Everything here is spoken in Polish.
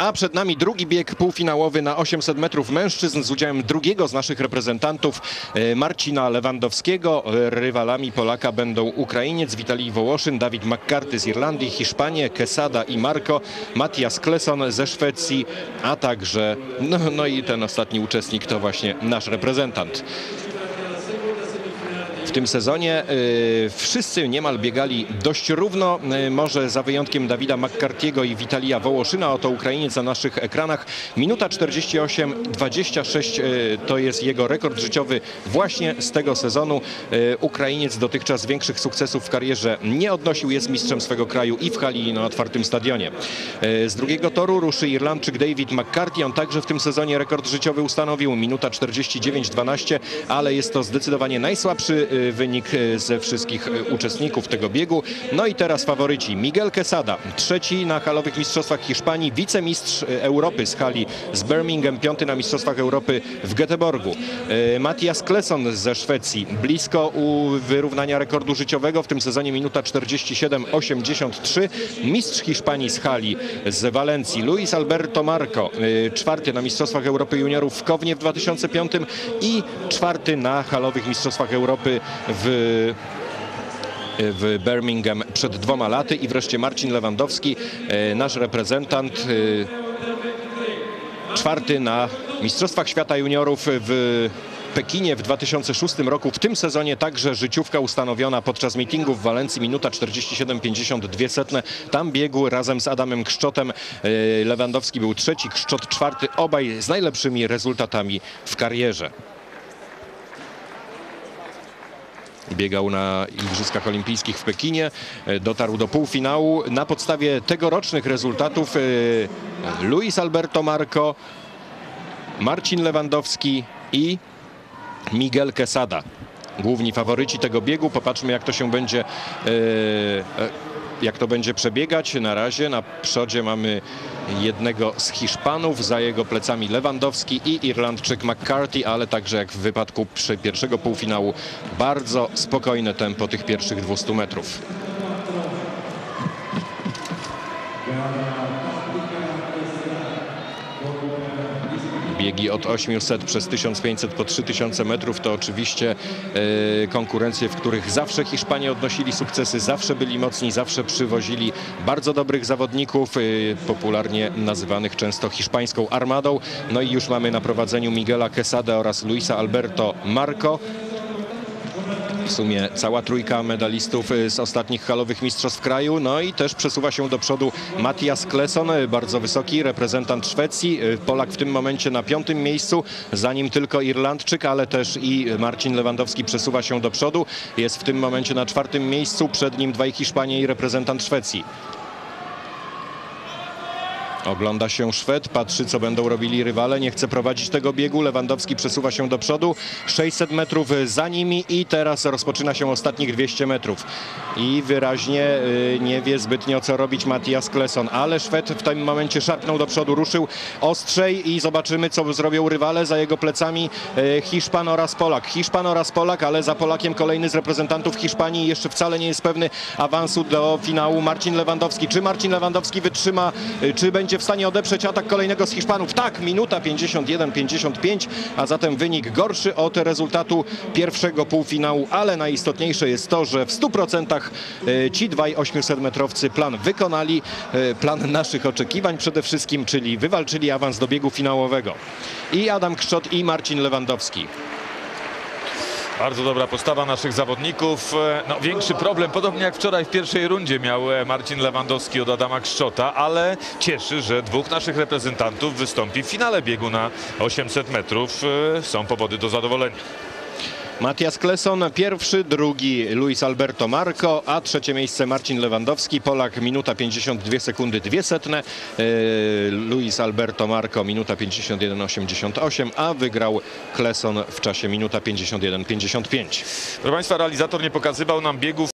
A przed nami drugi bieg półfinałowy na 800 metrów mężczyzn z udziałem drugiego z naszych reprezentantów e, Marcina Lewandowskiego. Rywalami Polaka będą Ukrainiec Witalij Wołoszyn, Dawid McCarthy z Irlandii, Hiszpanie, Quesada i Marco, Matias Kleson ze Szwecji, a także no, no i ten ostatni uczestnik to właśnie nasz reprezentant. W tym sezonie y, wszyscy niemal biegali dość równo, y, może za wyjątkiem Dawida McCartiego i Witalija Wołoszyna, oto Ukrainiec na naszych ekranach. Minuta 48-26 y, to jest jego rekord życiowy właśnie z tego sezonu. Ukrainiec dotychczas większych sukcesów w karierze nie odnosił, jest mistrzem swego kraju i w hali na otwartym stadionie. Z drugiego toru ruszy Irlandczyk David McCarthy, on także w tym sezonie rekord życiowy ustanowił, minuta 49-12, ale jest to zdecydowanie najsłabszy wynik y, ze wszystkich y, uczestników tego biegu. No i teraz faworyci Miguel Quesada, trzeci na halowych mistrzostwach Hiszpanii, wicemistrz y, Europy z hali z Birmingham, piąty na mistrzostwach Europy w Göteborgu. Matias Kleson ze Szwecji, blisko u wyrównania rekordu życiowego, w tym sezonie minuta 47-83. Mistrz Hiszpanii z hali z Walencji, Luis Alberto Marco, czwarty na mistrzostwach Europy juniorów w Kownie w 2005 i czwarty na halowych mistrzostwach Europy w w Birmingham przed dwoma laty i wreszcie Marcin Lewandowski, e, nasz reprezentant, e, czwarty na Mistrzostwach Świata Juniorów w Pekinie w 2006 roku. W tym sezonie także życiówka ustanowiona podczas meetingu w Walencji, minuta 47,52 setne. Tam biegł razem z Adamem Kszczotem. E, Lewandowski był trzeci, Kszczot czwarty, obaj z najlepszymi rezultatami w karierze. Biegał na Igrzyskach Olimpijskich w Pekinie, e, dotarł do półfinału. Na podstawie tegorocznych rezultatów e, Luis Alberto Marco, Marcin Lewandowski i Miguel Quesada. Główni faworyci tego biegu. Popatrzmy jak to się będzie e, e, jak to będzie przebiegać. Na razie na przodzie mamy jednego z Hiszpanów, za jego plecami Lewandowski i Irlandczyk McCarthy, ale także jak w wypadku przy pierwszego półfinału bardzo spokojne tempo tych pierwszych 200 metrów. Biegi od 800 przez 1500 po 3000 metrów to oczywiście e, konkurencje, w których zawsze Hiszpanie odnosili sukcesy, zawsze byli mocni, zawsze przywozili bardzo dobrych zawodników, e, popularnie nazywanych często hiszpańską armadą. No i już mamy na prowadzeniu Miguela Quesada oraz Luisa Alberto Marco. W sumie cała trójka medalistów y, z ostatnich halowych mistrzostw kraju. No i też przesuwa się do przodu Matias Kleson, y, bardzo wysoki reprezentant Szwecji. Y, Polak w tym momencie na piątym miejscu, za nim tylko Irlandczyk, ale też i Marcin Lewandowski przesuwa się do przodu. Jest w tym momencie na czwartym miejscu, przed nim dwaj Hiszpanie i reprezentant Szwecji. Ogląda się Szwed, patrzy co będą robili rywale, nie chce prowadzić tego biegu. Lewandowski przesuwa się do przodu, 600 metrów za nimi i teraz rozpoczyna się ostatnich 200 metrów. I wyraźnie y, nie wie zbytnio co robić Matias Kleson, ale Szwed w tym momencie szarpnął do przodu, ruszył ostrzej i zobaczymy co zrobią rywale za jego plecami y, Hiszpan oraz Polak. Hiszpan oraz Polak, ale za Polakiem kolejny z reprezentantów Hiszpanii jeszcze wcale nie jest pewny awansu do finału Marcin Lewandowski. Czy Marcin Lewandowski wytrzyma, y, czy będzie w stanie odeprzeć atak kolejnego z Hiszpanów? Tak, minuta 51-55, a zatem wynik gorszy od rezultatu pierwszego półfinału, ale najistotniejsze jest to, że w 100% y, ci dwaj 800-metrowcy plan wykonali, y, plan naszych oczekiwań przede wszystkim, czyli wywalczyli awans do biegu finałowego. I Adam Kszczot i Marcin Lewandowski. Bardzo dobra postawa naszych zawodników. E, No, większy problem, podobnie jak wczoraj w pierwszej rundzie miał e, Marcin Lewandowski od Adama Kszczota, ale cieszy, że dwóch naszych reprezentantów wystąpi w finale biegu na 800 metrów. E, Są powody do zadowolenia. Matias Kleson pierwszy, drugi Luis Alberto Marco, a trzecie miejsce Marcin Lewandowski. Polak minuta 52 sekundy, dwie setne. Yy, Luis Alberto Marco minuta 51,88, a wygrał Kleson w czasie minuta 51,55. Proszę Państwa, realizator nie pokazywał nam biegów